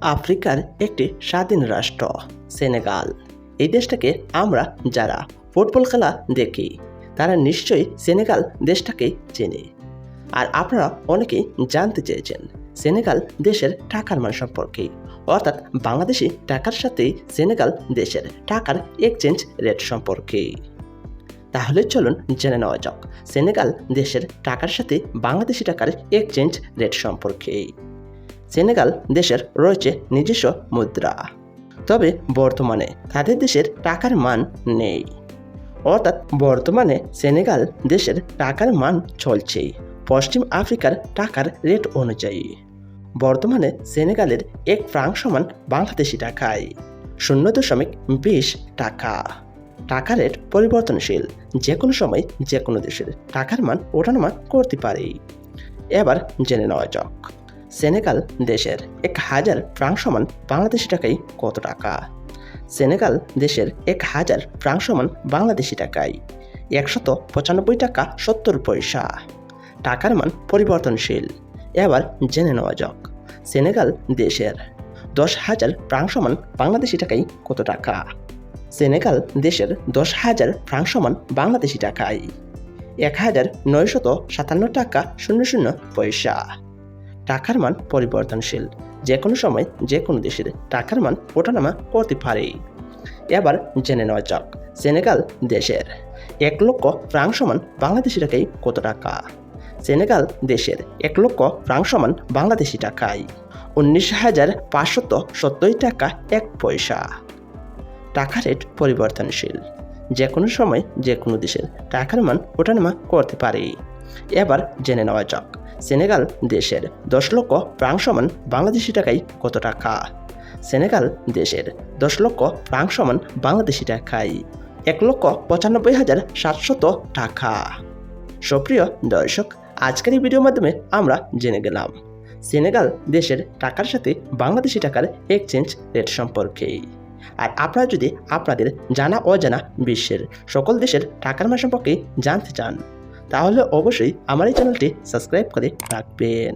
আফ্রিকার একটি স্বাধীন রাষ্ট্র, সেনেগাল। এই দেশটাকে আমরা যারা ফুটবল খেলা দেখি, তারা নিশ্চয়ই সেনেগাল দেশটাকে চেনে। আর আপনারা অনেকেই জানতে চেয়েছেন, সেনেগাল দেশের টাকার মান সম্পর্কে। অর্থাৎ বাংলাদেশি টাকার সাথে সেনেগাল দেশের টাকার এক্সচেঞ্জ রেট সম্পর্কে। তাহলে চলুন জেনে নেওয়া যাক, সেনেগাল দেশের টাকার সাথে বাংলাদেশি টাকার এক্সচেঞ্জ রেট সম্পর্কে। সেনেগাল দেশের রয়েছে নিজস্ব মুদ্রা। তবে বর্তমানে তাদের দেশের টাকার মান নেই। অর্থাৎ বর্তমানে সেনেগাল দেশের টাকার মান চলছে। পশ্চিম আফ্রিকার টাকার রেট অনুযায়ী। বর্তমানে সেনেগালের এক ফ্রাঙ্ক সমান বাংলাদেশি টাকায় শূন্য দশমিক বিশ টাকা। টাকা রেট পরিবর্তনশীল। যে কোনো সময় যে কোনো দেশের টাকার মান ওঠানামা করতে পারে। এবার জেনে নেওয়া যাক। সেনেগাল দেশের এক হাজার ফ্রাঙ্ক সমান বাংলাদেশি টাকায় কত টাকা? সেনেগাল দেশের এক হাজার ফ্রাঙ্ক সমান বাংলাদেশি টাকায় একশত পঁচানব্বই টাকা সত্তর পয়সা। টাকার মান পরিবর্তনশীল। এবার জেনে নেওয়া যাক, সেনেগাল দেশের দশ হাজার ফ্রাঙ্ক সমান বাংলাদেশি টাকায় কত টাকা? সেনেগাল দেশের দশ হাজার ফ্রাঙ্ক সমান বাংলাদেশি টাকায় এক হাজার নয়শত সাতান্ন টাকা শূন্য শূন্য পয়সা। টাকার মান পরিবর্তনশীল। যে কোনো সময় যে কোনো দেশের টাকার মান ওঠানামা করতে পারে। এবার জেনে নেওয়া যাক, সেনেগাল দেশের এক লক্ষ ফ্রাঙ্ক সমান বাংলাদেশি টাকায় কত টাকা? সেনেগাল দেশের এক লক্ষ ফ্রাঙ্ক সমান বাংলাদেশি টাকায় উনিশ হাজার পাঁচশত সত্তর টাকা এক পয়সা। টাকা রেট পরিবর্তনশীল। যে কোনো সময় যে কোনো দেশের টাকার মান ওঠানামা করতে পারে। এবার জেনে নেওয়া যাক সেনেগাল দেশের দশ লক্ষ ফ্রাঙ্ক সমান বাংলাদেশি টাকায় কত টাকা? সেনেগাল দেশের দশ লক্ষ ফ্রাঙ্ক সমান বাংলাদেশি টাকায় এক লক্ষ পঁচানব্বই হাজার সাতশত টাকা। সুপ্রিয় দর্শক, আজকের এই ভিডিওর মাধ্যমে আমরা জেনে গেলাম সেনেগাল দেশের টাকার সাথে বাংলাদেশি টাকার এক্সচেঞ্জ রেট সম্পর্কে। আর আপনারা যদি আপনাদের জানা অজানা বিশ্বের সকল দেশের টাকার মান সম্পর্কে জানতে চান তাহলে অবশ্যই আমার এই চ্যানেলটি সাবস্ক্রাইব করে রাখবেন।